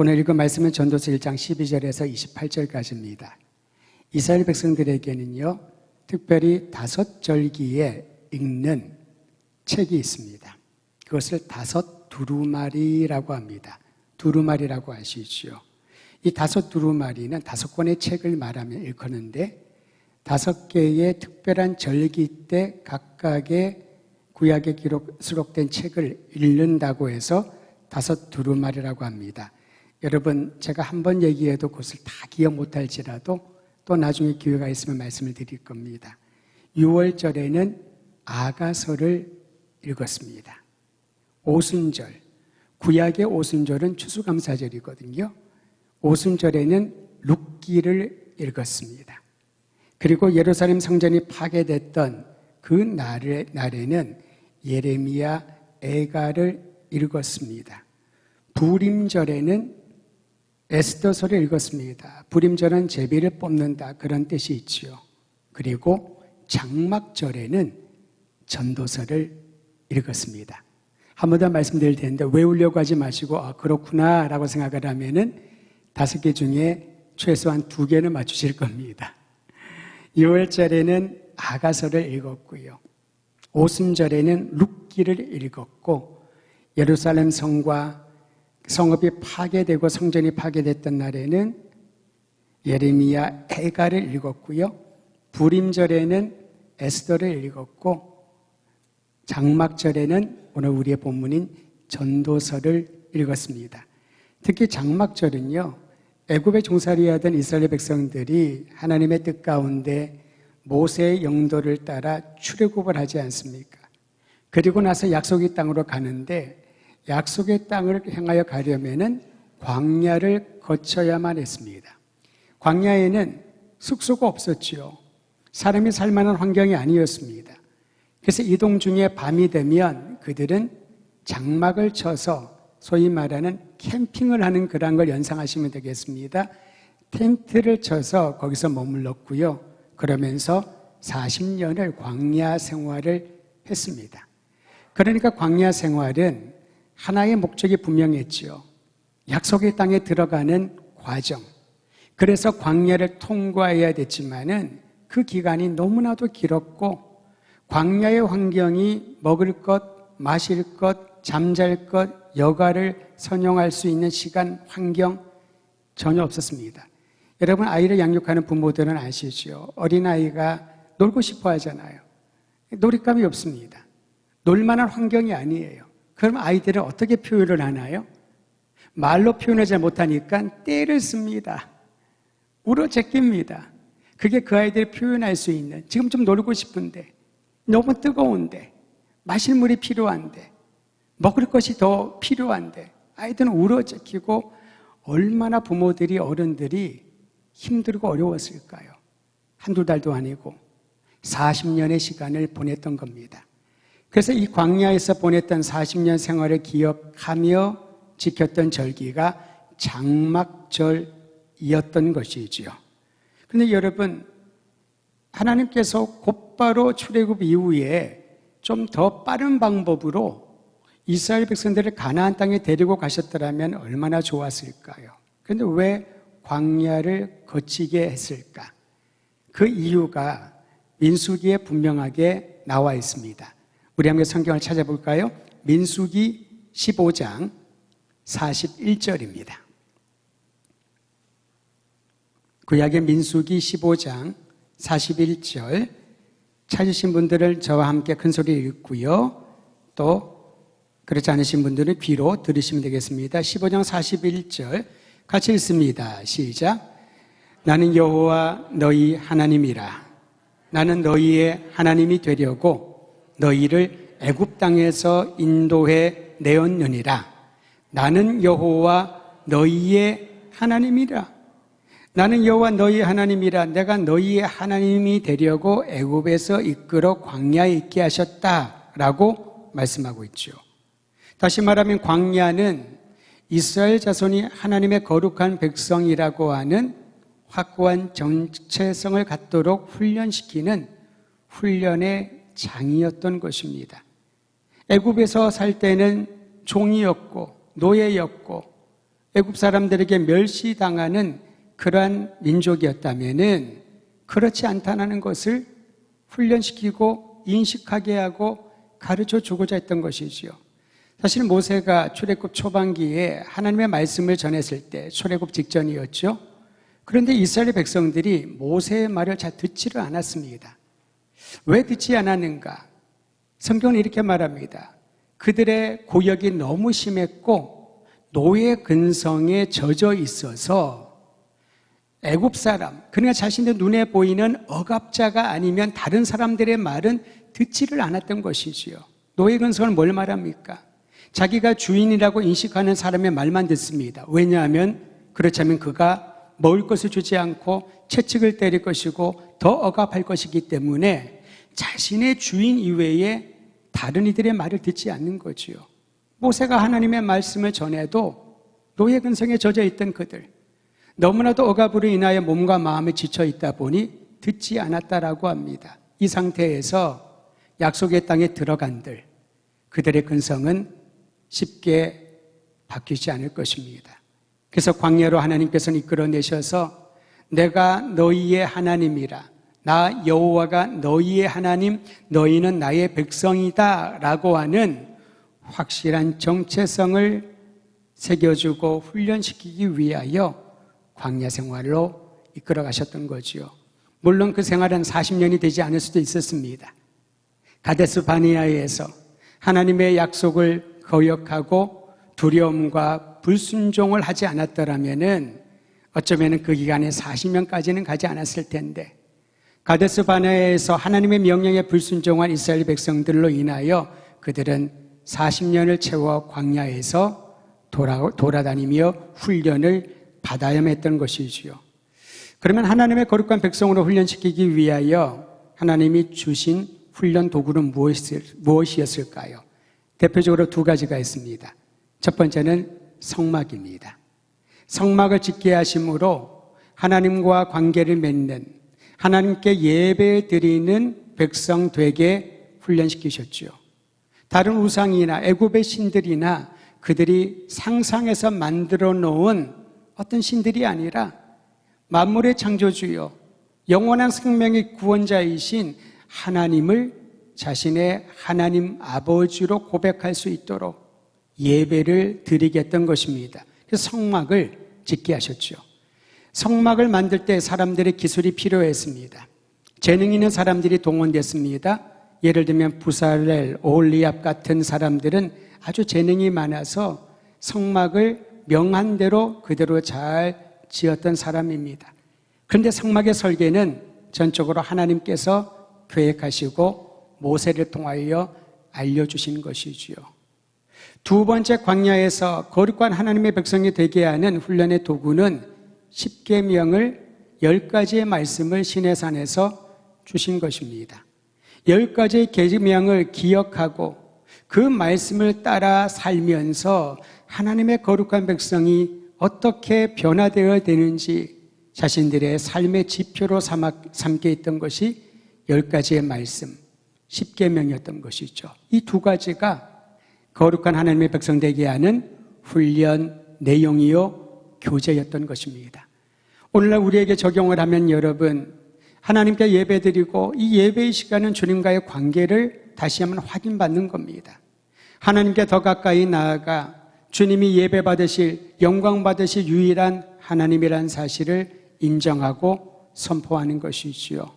오늘 읽은 말씀은 전도서 1장 12절에서 28절까지입니다. 이스라엘 백성들에게는요, 특별히 다섯 절기에 읽는 책이 있습니다. 그것을 다섯 두루마리라고 합니다. 두루마리라고 아시죠? 이 다섯 두루마리는 다섯 권의 책을 말하면 일컫는데 다섯 개의 특별한 절기 때 각각의 구약에 기록, 수록된 책을 읽는다고 해서 다섯 두루마리라고 합니다. 여러분, 제가 한 번 얘기해도 그것을 다 기억 못할지라도 또 나중에 기회가 있으면 말씀을 드릴 겁니다. 6월절에는 아가서를 읽었습니다. 오순절, 구약의 오순절은 추수감사절이거든요. 오순절에는 룻기를 읽었습니다. 그리고 예루살렘 성전이 파괴됐던 그 날에, 날에는 예레미야 애가를 읽었습니다. 부림절에는 에스더서를 읽었습니다. 부림절은 제비를 뽑는다 그런 뜻이 있지요. 그리고 장막절에는 전도서를 읽었습니다. 한 번 더 말씀드릴 텐데 외우려고 하지 마시고 아 그렇구나라고 생각을 하면은 다섯 개 중에 최소한 두 개는 맞추실 겁니다. 6월절에는 아가서를 읽었고요. 오순절에는 룻기를 읽었고 예루살렘 성과 성읍이 파괴되고 성전이 파괴됐던 날에는 예레미야 해가를 읽었고요. 부림절에는 에스더를 읽었고 장막절에는 오늘 우리의 본문인 전도서를 읽었습니다. 특히 장막절은요. 애굽에 종살이하던 이스라엘 백성들이 하나님의 뜻 가운데 모세의 영도를 따라 출애굽을 하지 않습니까? 그리고 나서 약속의 땅으로 가는데 약속의 땅을 향하여 가려면은 광야를 거쳐야만 했습니다. 광야에는 숙소가 없었지요. 사람이 살 만한 환경이 아니었습니다. 그래서 이동 중에 밤이 되면 그들은 장막을 쳐서 소위 말하는 캠핑을 하는 그런 걸 연상하시면 되겠습니다. 텐트를 쳐서 거기서 머물렀고요. 그러면서 40년을 광야 생활을 했습니다. 그러니까 광야 생활은 하나의 목적이 분명했지요. 약속의 땅에 들어가는 과정. 그래서 광야를 통과해야 됐지만은 그 기간이 너무나도 길었고 광야의 환경이 먹을 것, 마실 것, 잠잘 것, 여가를 선용할 수 있는 시간, 환경 전혀 없었습니다. 여러분 아이를 양육하는 부모들은 아시죠? 어린아이가 놀고 싶어 하잖아요. 놀잇감이 없습니다. 놀만한 환경이 아니에요. 그럼 아이들은 어떻게 표현을 하나요? 말로 표현하지 못하니까 떼를 씁니다. 울어 제낍니다. 그게 그 아이들이 표현할 수 있는 지금 좀 놀고 싶은데 너무 뜨거운데 마실 물이 필요한데 먹을 것이 더 필요한데 아이들은 울어 제끼고 얼마나 부모들이 어른들이 힘들고 어려웠을까요? 한두 달도 아니고 40년의 시간을 보냈던 겁니다. 그래서 이 광야에서 보냈던 40년 생활을 기억하며 지켰던 절기가 장막절이었던 것이지요. 그런데 여러분, 하나님께서 곧바로 출애굽 이후에 좀 더 빠른 방법으로 이스라엘 백성들을 가나안 땅에 데리고 가셨더라면 얼마나 좋았을까요? 그런데 왜 광야를 거치게 했을까? 그 이유가 민수기에 분명하게 나와 있습니다. 우리 함께 성경을 찾아볼까요? 민수기 15장 41절입니다. 구약의 민수기 15장 41절 찾으신 분들은 저와 함께 큰 소리 읽고요. 또 그렇지 않으신 분들은 귀로 들으시면 되겠습니다. 15장 41절 같이 읽습니다. 시작. 나는 여호와 너희 하나님이라. 나는 너희의 하나님이 되려고 너희를 애굽 땅에서 인도해 내었느니라. 나는 여호와 너희의 하나님이라. 나는 여호와 너희 하나님이라. 내가 너희의 하나님이 되려고 애굽에서 이끌어 광야에 있게 하셨다라고 말씀하고 있죠. 다시 말하면 광야는 이스라엘 자손이 하나님의 거룩한 백성이라고 하는 확고한 정체성을 갖도록 훈련시키는 훈련의 장이었던 것입니다. 애굽에서 살 때는 종이었고 노예였고 애굽 사람들에게 멸시당하는 그러한 민족이었다면은 그렇지 않다는 것을 훈련시키고 인식하게 하고 가르쳐 주고자 했던 것이지요. 사실 모세가 출애굽 초반기에 하나님의 말씀을 전했을 때 출애굽 직전이었죠. 그런데 이스라엘 백성들이 모세의 말을 잘 듣지를 않았습니다. 왜 듣지 않았는가? 성경은 이렇게 말합니다. 그들의 고역이 너무 심했고 노예 근성에 젖어 있어서 애굽 사람, 그러니까 자신의 눈에 보이는 억압자가 아니면 다른 사람들의 말은 듣지를 않았던 것이지요. 노예 근성은 뭘 말합니까? 자기가 주인이라고 인식하는 사람의 말만 듣습니다. 왜냐하면 그렇다면 그가 먹을 것을 주지 않고 채찍을 때릴 것이고 더 억압할 것이기 때문에 자신의 주인 이외에 다른 이들의 말을 듣지 않는 거지요. 모세가 하나님의 말씀을 전해도 노예 근성에 젖어 있던 그들 너무나도 억압으로 인하여 몸과 마음이 지쳐 있다 보니 듣지 않았다라고 합니다. 이 상태에서 약속의 땅에 들어간들 그들의 근성은 쉽게 바뀌지 않을 것입니다. 그래서 광야로 하나님께서는 이끌어내셔서 내가 너희의 하나님이라 나 여호와가 너희의 하나님 너희는 나의 백성이다 라고 하는 확실한 정체성을 새겨주고 훈련시키기 위하여 광야 생활로 이끌어 가셨던 거지요. 물론 그 생활은 40년이 되지 않을 수도 있었습니다. 가데스 바니아에서 하나님의 약속을 거역하고 두려움과 불순종을 하지 않았더라면은 어쩌면 그 기간에 40년까지는 가지 않았을 텐데 가데스 바네에서 하나님의 명령에 불순종한 이스라엘 백성들로 인하여 그들은 40년을 채워 광야에서 돌아, 돌아다니며 훈련을 받아야만 했던 것이지요. 그러면 하나님의 거룩한 백성으로 훈련시키기 위하여 하나님이 주신 훈련 도구는 무엇이었을까요? 대표적으로 두 가지가 있습니다. 첫 번째는 성막입니다. 성막을 짓게 하심으로 하나님과 관계를 맺는 하나님께 예배 드리는 백성 되게 훈련시키셨죠. 다른 우상이나 애굽의 신들이나 그들이 상상해서 만들어 놓은 어떤 신들이 아니라 만물의 창조주요 영원한 생명의 구원자이신 하나님을 자신의 하나님 아버지로 고백할 수 있도록 예배를 드리겠던 것입니다. 그래서 성막을 짓게 하셨죠. 성막을 만들 때 사람들의 기술이 필요했습니다. 재능 있는 사람들이 동원됐습니다. 예를 들면 부살렐, 오홀리압 같은 사람들은 아주 재능이 많아서 성막을 명한대로 그대로 잘 지었던 사람입니다. 그런데 성막의 설계는 전적으로 하나님께서 계획하시고 모세를 통하여 알려주신 것이지요. 두 번째 광야에서 거룩한 하나님의 백성이 되게 하는 훈련의 도구는 십계명을 열 가지의 말씀을 시내산에서 주신 것입니다. 열 가지의 계명을 기억하고 그 말씀을 따라 살면서 하나님의 거룩한 백성이 어떻게 변화되어야 되는지 자신들의 삶의 지표로 삼게 있던 것이 열 가지의 말씀, 십계명이었던 것이죠. 이 두 가지가 거룩한 하나님의 백성 되게 하는 훈련 내용이요 교제였던 것입니다. 오늘날 우리에게 적용을 하면 여러분 하나님께 예배 드리고 이 예배의 시간은 주님과의 관계를 다시 한번 확인받는 겁니다. 하나님께 더 가까이 나아가 주님이 예배 받으실 영광 받으실 유일한 하나님이란 사실을 인정하고 선포하는 것이지요.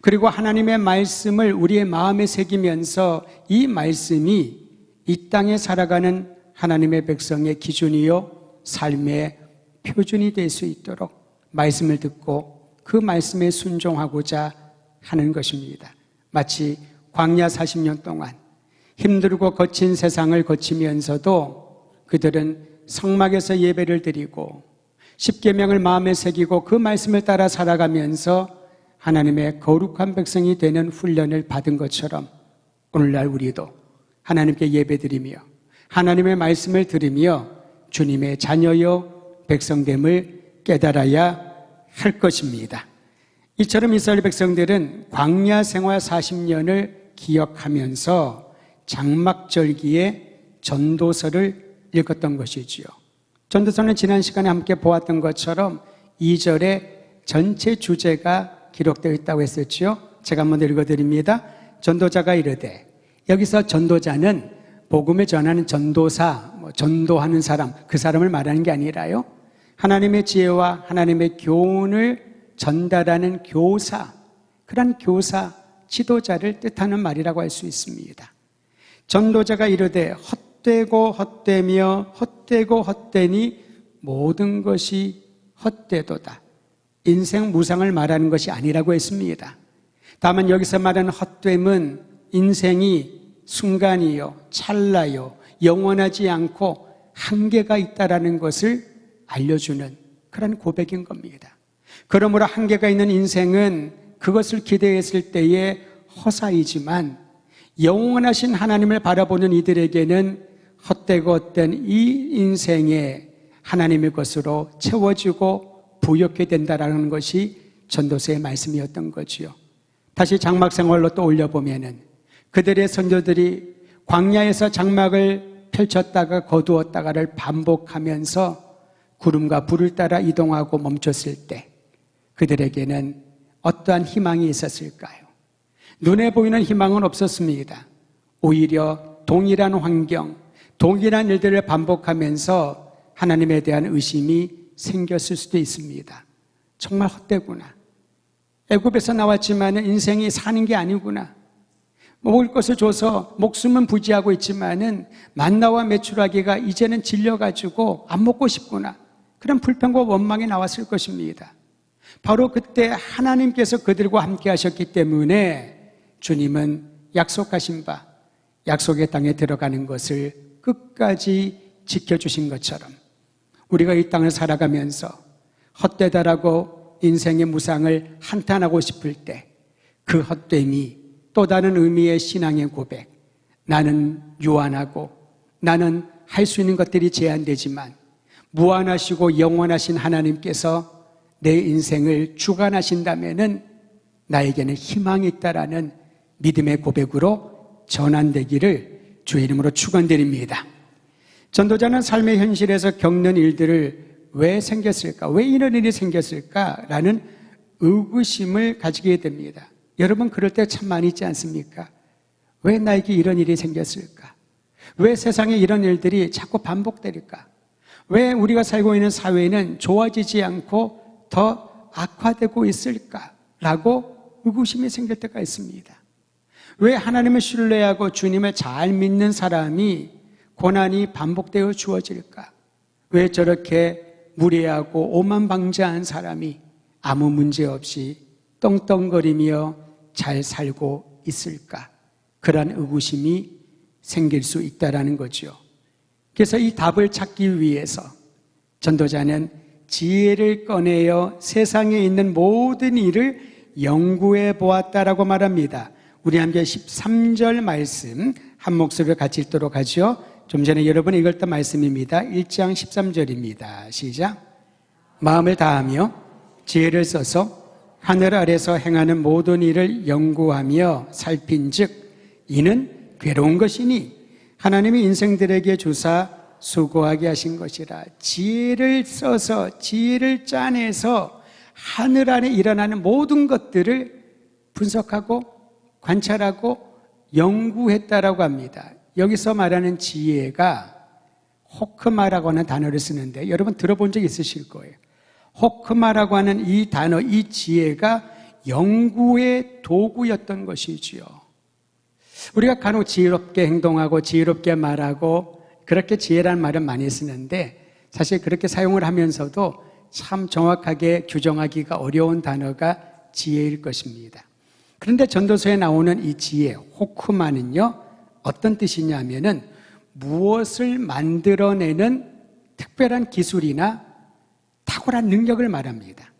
그리고 하나님의 말씀을 우리의 마음에 새기면서 이 말씀이 이 땅에 살아가는 하나님의 백성의 기준이요 삶의 표준이 될 수 있도록 말씀을 듣고 그 말씀에 순종하고자 하는 것입니다. 마치 광야 40년 동안 힘들고 거친 세상을 거치면서도 그들은 성막에서 예배를 드리고 십계명을 마음에 새기고 그 말씀을 따라 살아가면서 하나님의 거룩한 백성이 되는 훈련을 받은 것처럼 오늘날 우리도 하나님께 예배드리며 하나님의 말씀을 들으며 주님의 자녀요 백성됨을 깨달아야 할 것입니다. 이처럼 이스라엘 백성들은 광야 생활 40년을 기억하면서 장막절기에 전도서를 읽었던 것이지요. 전도서는 지난 시간에 함께 보았던 것처럼 2절에 전체 주제가 기록되어 있다고 했었지요. 제가 한번 읽어드립니다. 전도자가 이르되 여기서 전도자는 복음을 전하는 전도사, 뭐 전도하는 사람, 그 사람을 말하는 게 아니라요. 하나님의 지혜와 하나님의 교훈을 전달하는 교사, 그런 교사, 지도자를 뜻하는 말이라고 할 수 있습니다. 전도자가 이르되 헛되고 헛되며 헛되고 헛되니 모든 것이 헛되도다. 인생 무상을 말하는 것이 아니라고 했습니다. 다만 여기서 말하는 헛됨은 인생이 순간이요, 찰나요, 영원하지 않고 한계가 있다라는 것을 알려주는 그런 고백인 겁니다. 그러므로 한계가 있는 인생은 그것을 기대했을 때에 허사이지만 영원하신 하나님을 바라보는 이들에게는 헛되고 헛된 이 인생에 하나님의 것으로 채워지고 부욕게 된다라는 것이 전도서의 말씀이었던 거지요. 다시 장막 생활로 또 올려보면은 그들의 선조들이 광야에서 장막을 펼쳤다가 거두었다가를 반복하면서 구름과 불을 따라 이동하고 멈췄을 때 그들에게는 어떠한 희망이 있었을까요? 눈에 보이는 희망은 없었습니다. 오히려 동일한 환경, 동일한 일들을 반복하면서 하나님에 대한 의심이 생겼을 수도 있습니다. 정말 헛되구나. 애굽에서 나왔지만 인생이 사는 게 아니구나. 먹을 것을 줘서 목숨은 부지하고 있지만은 만나와 메추라기가 이제는 질려가지고 안 먹고 싶구나. 그런 불평과 원망이 나왔을 것입니다. 바로 그때 하나님께서 그들과 함께 하셨기 때문에 주님은 약속하신 바 약속의 땅에 들어가는 것을 끝까지 지켜주신 것처럼 우리가 이 땅을 살아가면서 헛되다라고 인생의 무상을 한탄하고 싶을 때 그 헛됨이 또 다른 의미의 신앙의 고백. 나는 유한하고 나는 할 수 있는 것들이 제한되지만 무한하시고 영원하신 하나님께서 내 인생을 주관하신다면은 나에게는 희망이 있다라는 믿음의 고백으로 전환되기를 주의 이름으로 축원드립니다. 전도자는 삶의 현실에서 겪는 일들을 왜 생겼을까? 왜 이런 일이 생겼을까? 라는 의구심을 가지게 됩니다. 여러분 그럴 때 참 많이 있지 않습니까? 왜 나에게 이런 일이 생겼을까? 왜 세상에 이런 일들이 자꾸 반복될까? 왜 우리가 살고 있는 사회는 좋아지지 않고 더 악화되고 있을까? 라고 의구심이 생길 때가 있습니다. 왜 하나님을 신뢰하고 주님을 잘 믿는 사람이 고난이 반복되어 주어질까? 왜 저렇게 무례하고 오만방자한 사람이 아무 문제 없이 떵떵거리며 잘 살고 있을까? 그러한 의구심이 생길 수 있다라는 거죠. 그래서 이 답을 찾기 위해서 전도자는 지혜를 꺼내어 세상에 있는 모든 일을 연구해 보았다라고 말합니다. 우리 함께 13절 말씀 한 목소리로 같이 읽도록 하죠. 좀 전에 여러분 읽었던 말씀입니다. 1장 13절입니다. 시작. 마음을 다하며 지혜를 써서 하늘 아래서 행하는 모든 일을 연구하며 살핀즉 이는 괴로운 것이니 하나님이 인생들에게 주사 수고하게 하신 것이라 지혜를 써서 지혜를 짜내서 하늘 안에 일어나는 모든 것들을 분석하고 관찰하고 연구했다라고 합니다. 여기서 말하는 지혜가 호크마라고 하는 단어를 쓰는데 여러분 들어본 적 있으실 거예요. 호크마라고 하는 이 단어, 이 지혜가 연구의 도구였던 것이지요. 우리가 간혹 지혜롭게 행동하고 지혜롭게 말하고 그렇게 지혜란 말은 많이 쓰는데 사실 그렇게 사용을 하면서도 참 정확하게 규정하기가 어려운 단어가 지혜일 것입니다. 그런데 전도서에 나오는 이 지혜, 호크마는요, 어떤 뜻이냐면은 무엇을 만들어내는 특별한 기술이나 탁월한 능력을 말합니다.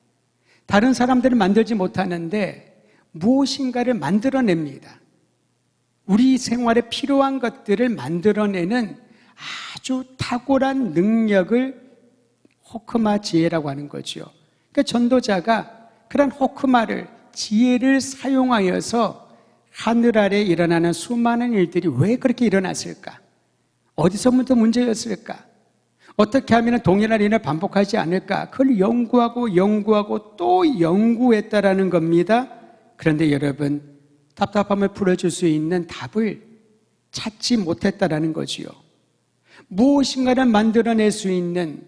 다른 사람들은 만들지 못하는데 무엇인가를 만들어냅니다. 우리 생활에 필요한 것들을 만들어내는 아주 탁월한 능력을 호크마 지혜라고 하는 거죠. 그러니까 전도자가 그런 호크마를 지혜를 사용하여서 하늘 아래 일어나는 수많은 일들이 왜 그렇게 일어났을까? 어디서부터 문제였을까? 어떻게 하면 동일한 일을 반복하지 않을까? 그걸 연구하고 연구하고 또 연구했다라는 겁니다. 그런데 여러분, 답답함을 풀어줄 수 있는 답을 찾지 못했다라는 거지요. 무엇인가를 만들어낼 수 있는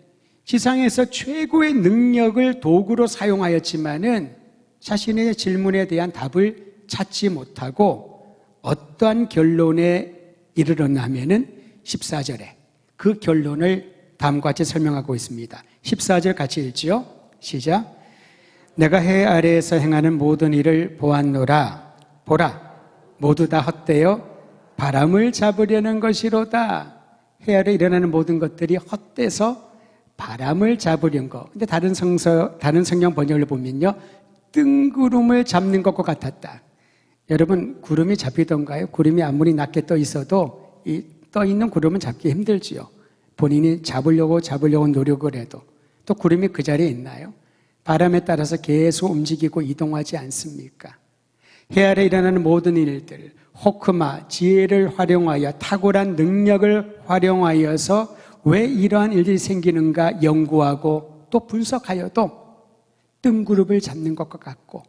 지상에서 최고의 능력을 도구로 사용하였지만은 자신의 질문에 대한 답을 찾지 못하고 어떠한 결론에 이르렀냐면은 14절에 그 결론을 다음과 같이 설명하고 있습니다. 14절 같이 읽지요. 시작. 내가 해 아래에서 행하는 모든 일을 보았노라. 보라. 모두 다 헛되어 바람을 잡으려는 것이로다. 해 아래 일어나는 모든 것들이 헛돼서 바람을 잡으려는 거. 근데 다른 성서, 다른 성경 번역을 보면요. 뜬구름을 잡는 것과 같았다. 여러분, 구름이 잡히던가요? 구름이 아무리 낮게 떠 있어도 이 떠 있는 구름은 잡기 힘들지요. 본인이 잡으려고 잡으려고 노력을 해도 또 구름이 그 자리에 있나요? 바람에 따라서 계속 움직이고 이동하지 않습니까? 해 아래 일어나는 모든 일들, 호크마, 지혜를 활용하여 탁월한 능력을 활용하여서 왜 이러한 일들이 생기는가 연구하고 또 분석하여도 뜬구름을 잡는 것과 같고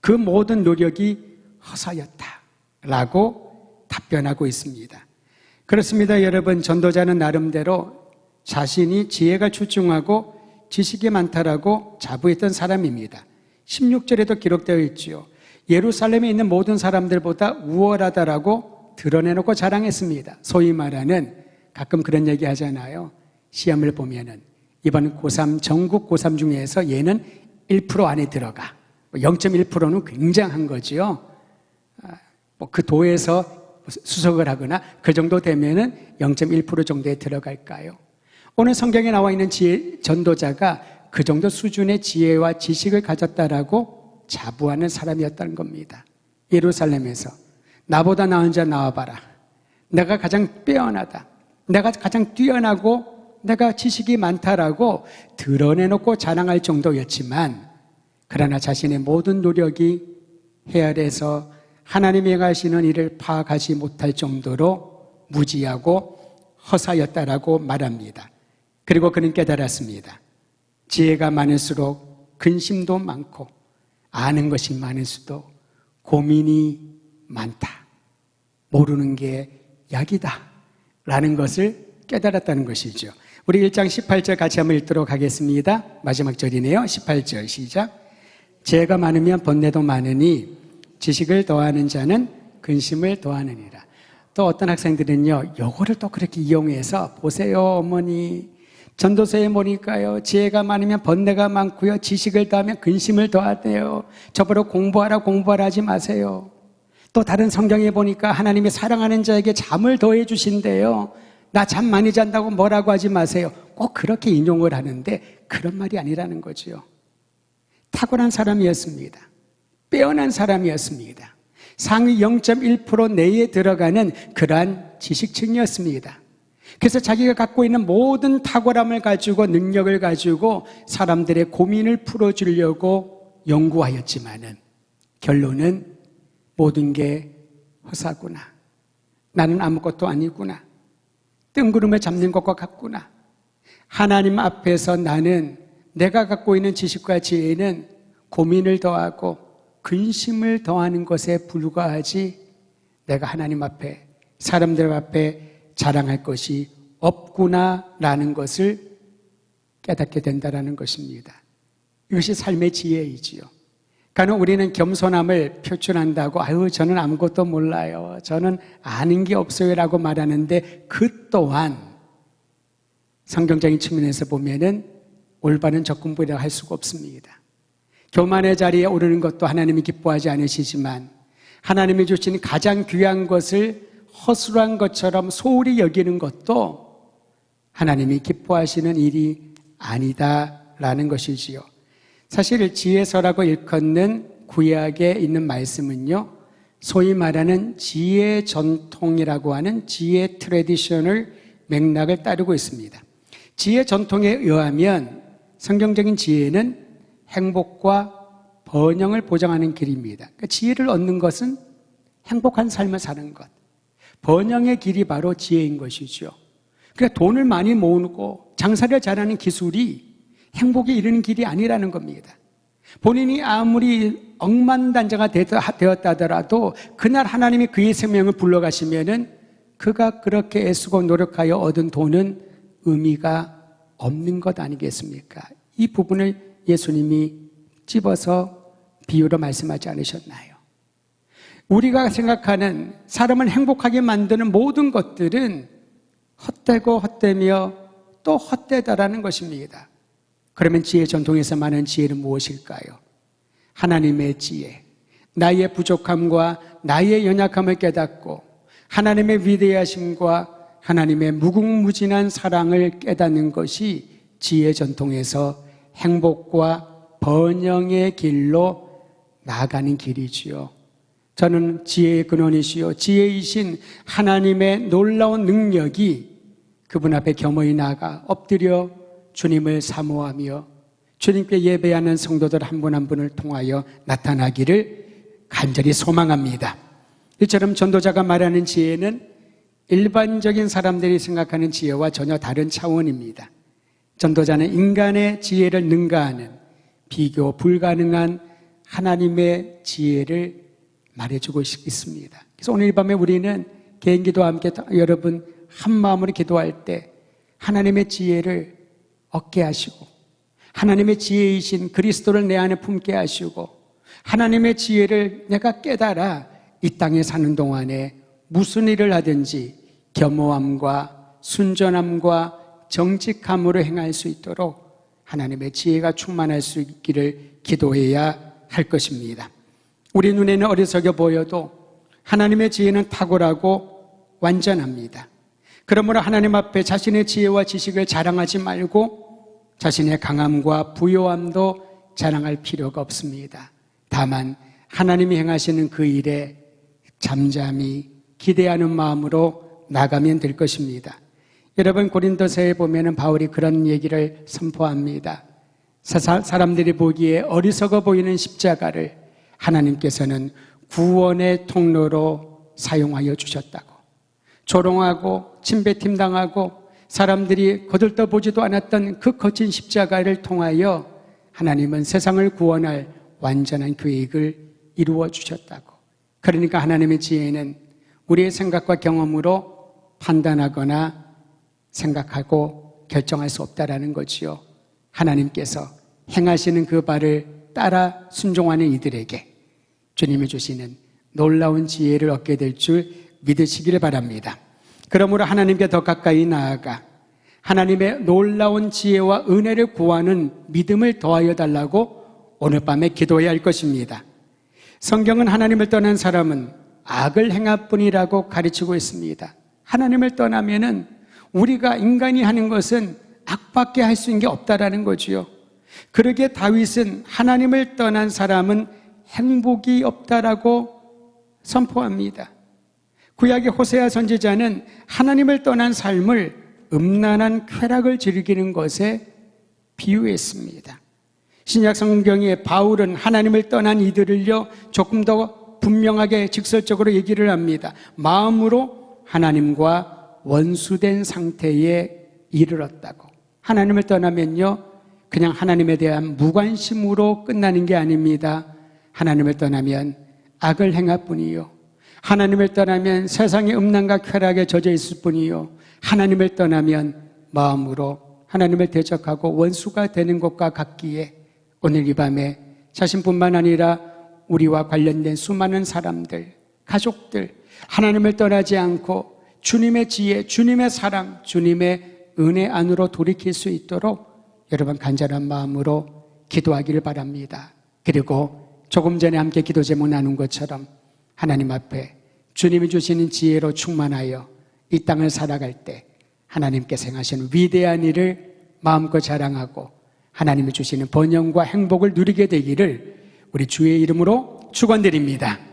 그 모든 노력이 허사였다라고 답변하고 있습니다. 그렇습니다, 여러분. 전도자는 나름대로 자신이 지혜가 출중하고 지식이 많다라고 자부했던 사람입니다. 16절에도 기록되어 있지요. 예루살렘에 있는 모든 사람들보다 우월하다라고 드러내놓고 자랑했습니다. 소위 말하는 가끔 그런 얘기 하잖아요. 시험을 보면은 이번 고3 전국 고3 중에서 얘는 1% 안에 들어가. 0.1%는 굉장한 거지요. 뭐그 도에서 수석을 하거나 그 정도 되면은 0.1% 정도에 들어갈까요? 오늘 성경에 나와 있는 지혜 전도자가 그 정도 수준의 지혜와 지식을 가졌다라고 자부하는 사람이었다는 겁니다. 예루살렘에서 나보다 나은 자 나와봐라. 내가 가장 빼어나다. 내가 가장 뛰어나고 내가 지식이 많다라고 드러내놓고 자랑할 정도였지만 그러나 자신의 모든 노력이 헤아려서 하나님이 행하시는 일을 파악하지 못할 정도로 무지하고 허사였다라고 말합니다. 그리고 그는 깨달았습니다. 지혜가 많을수록 근심도 많고 아는 것이 많을수록 고민이 많다. 모르는 게 약이다. 라는 것을 깨달았다는 것이죠. 우리 1장 18절 같이 한번 읽도록 하겠습니다. 마지막 절이네요. 18절 시작. 지혜가 많으면 번뇌도 많으니 지식을 더하는 자는 근심을 더하느니라. 또 어떤 학생들은요, 요거를 또 그렇게 이용해서 보세요, 어머니. 전도서에 보니까요, 지혜가 많으면 번뇌가 많고요, 지식을 더하면 근심을 더하대요. 저보러 공부하라, 공부하라 하지 마세요. 또 다른 성경에 보니까 하나님이 사랑하는 자에게 잠을 더해 주신대요. 나 잠 많이 잔다고 뭐라고 하지 마세요. 꼭 그렇게 인용을 하는데 그런 말이 아니라는 거지요. 탁월한 사람이었습니다. 빼어난 사람이었습니다. 상위 0.1% 내에 들어가는 그러한 지식층이었습니다. 그래서 자기가 갖고 있는 모든 탁월함을 가지고 능력을 가지고 사람들의 고민을 풀어주려고 연구하였지만은 결론은 모든 게 허사구나. 나는 아무것도 아니구나. 뜬구름을 잡는 것과 같구나. 하나님 앞에서 나는 내가 갖고 있는 지식과 지혜는 고민을 더하고 근심을 더하는 것에 불과하지 내가 하나님 앞에 사람들 앞에 자랑할 것이 없구나라는 것을 깨닫게 된다라는 것입니다. 이것이 삶의 지혜이지요. 가는 우리는 겸손함을 표출한다고 아유 저는 아무것도 몰라요. 저는 아는 게 없어요라고 말하는데 그 또한 성경적인 측면에서 보면은 올바른 접근법이라고 할 수가 없습니다. 교만의 자리에 오르는 것도 하나님이 기뻐하지 않으시지만 하나님이 주신 가장 귀한 것을 허술한 것처럼 소홀히 여기는 것도 하나님이 기뻐하시는 일이 아니다라는 것이지요. 사실 지혜서라고 일컫는 구약에 있는 말씀은요. 소위 말하는 지혜 전통이라고 하는 지혜 트레디션을 맥락을 따르고 있습니다. 지혜 전통에 의하면 성경적인 지혜는 행복과 번영을 보장하는 길입니다. 그러니까 지혜를 얻는 것은 행복한 삶을 사는 것. 번영의 길이 바로 지혜인 것이죠. 그러니까 돈을 많이 모으고 장사를 잘하는 기술이 행복에 이르는 길이 아니라는 겁니다. 본인이 아무리 억만단자가 되었다더라도 그날 하나님이 그의 생명을 불러가시면은 그가 그렇게 애쓰고 노력하여 얻은 돈은 의미가 없는 것 아니겠습니까? 이 부분을 예수님이 찝어서 비유로 말씀하지 않으셨나요? 우리가 생각하는 사람을 행복하게 만드는 모든 것들은 헛되고 헛되며 또 헛되다라는 것입니다. 그러면 지혜 전통에서 많은 지혜는 무엇일까요? 하나님의 지혜. 나의 부족함과 나의 연약함을 깨닫고 하나님의 위대하심과 하나님의 무궁무진한 사랑을 깨닫는 것이 지혜 전통에서 행복과 번영의 길로 나아가는 길이지요. 저는 지혜의 근원이시요. 지혜이신 하나님의 놀라운 능력이 그분 앞에 겸허히 나가 엎드려 주님을 사모하며 주님께 예배하는 성도들 한분한 분을 통하여 나타나기를 간절히 소망합니다. 이처럼 전도자가 말하는 지혜는 일반적인 사람들이 생각하는 지혜와 전혀 다른 차원입니다. 전도자는 인간의 지혜를 능가하는 비교 불가능한 하나님의 지혜를 말해주고 있습니다. 그래서 오늘 밤에 우리는 개인 기도와 함께 여러분 한 마음으로 기도할 때 하나님의 지혜를 얻게 하시고 하나님의 지혜이신 그리스도를 내 안에 품게 하시고 하나님의 지혜를 내가 깨달아 이 땅에 사는 동안에 무슨 일을 하든지 겸허함과 순전함과 정직함으로 행할 수 있도록 하나님의 지혜가 충만할 수 있기를 기도해야 할 것입니다. 우리 눈에는 어리석여 보여도 하나님의 지혜는 탁월하고 완전합니다. 그러므로 하나님 앞에 자신의 지혜와 지식을 자랑하지 말고 자신의 강함과 부요함도 자랑할 필요가 없습니다. 다만 하나님이 행하시는 그 일에 잠잠히 기대하는 마음으로 나가면 될 것입니다. 여러분 고린도서에 보면은 바울이 그런 얘기를 선포합니다. 사람들이 보기에 어리석어 보이는 십자가를 하나님께서는 구원의 통로로 사용하여 주셨다고. 조롱하고 침배팀 당하고 사람들이 거들떠 보지도 않았던 그 거친 십자가를 통하여 하나님은 세상을 구원할 완전한 계획을 이루어 주셨다고. 그러니까 하나님의 지혜는 우리의 생각과 경험으로 판단하거나 생각하고 결정할 수 없다라는 거지요. 하나님께서 행하시는 그 발을 따라 순종하는 이들에게 주님이 주시는 놀라운 지혜를 얻게 될 줄 믿으시기를 바랍니다. 그러므로 하나님께 더 가까이 나아가 하나님의 놀라운 지혜와 은혜를 구하는 믿음을 더하여 달라고 오늘 밤에 기도해야 할 것입니다. 성경은 하나님을 떠난 사람은 악을 행할 뿐이라고 가르치고 있습니다. 하나님을 떠나면은 우리가 인간이 하는 것은 악밖에 할 수 있는 게 없다라는 거지요. 그러게 다윗은 하나님을 떠난 사람은 행복이 없다라고 선포합니다. 구약의 호세아 선지자는 하나님을 떠난 삶을 음란한 쾌락을 즐기는 것에 비유했습니다. 신약 성경에 바울은 하나님을 떠난 이들을요 조금 더 분명하게 직설적으로 얘기를 합니다. 마음으로 하나님과 원수된 상태에 이르렀다고. 하나님을 떠나면요 그냥 하나님에 대한 무관심으로 끝나는 게 아닙니다. 하나님을 떠나면 악을 행할 뿐이요. 하나님을 떠나면 세상의 음란과 쾌락에 젖어 있을 뿐이요. 하나님을 떠나면 마음으로 하나님을 대적하고 원수가 되는 것과 같기에 오늘 이 밤에 자신뿐만 아니라 우리와 관련된 수많은 사람들, 가족들, 하나님을 떠나지 않고 주님의 지혜, 주님의 사랑, 주님의 은혜 안으로 돌이킬 수 있도록 여러분 간절한 마음으로 기도하기를 바랍니다. 그리고 조금 전에 함께 기도 제목 나눈 것처럼 하나님 앞에 주님이 주시는 지혜로 충만하여 이 땅을 살아갈 때 하나님께서 행하시는 위대한 일을 마음껏 자랑하고 하나님이 주시는 번영과 행복을 누리게 되기를 우리 주의 이름으로 축원드립니다.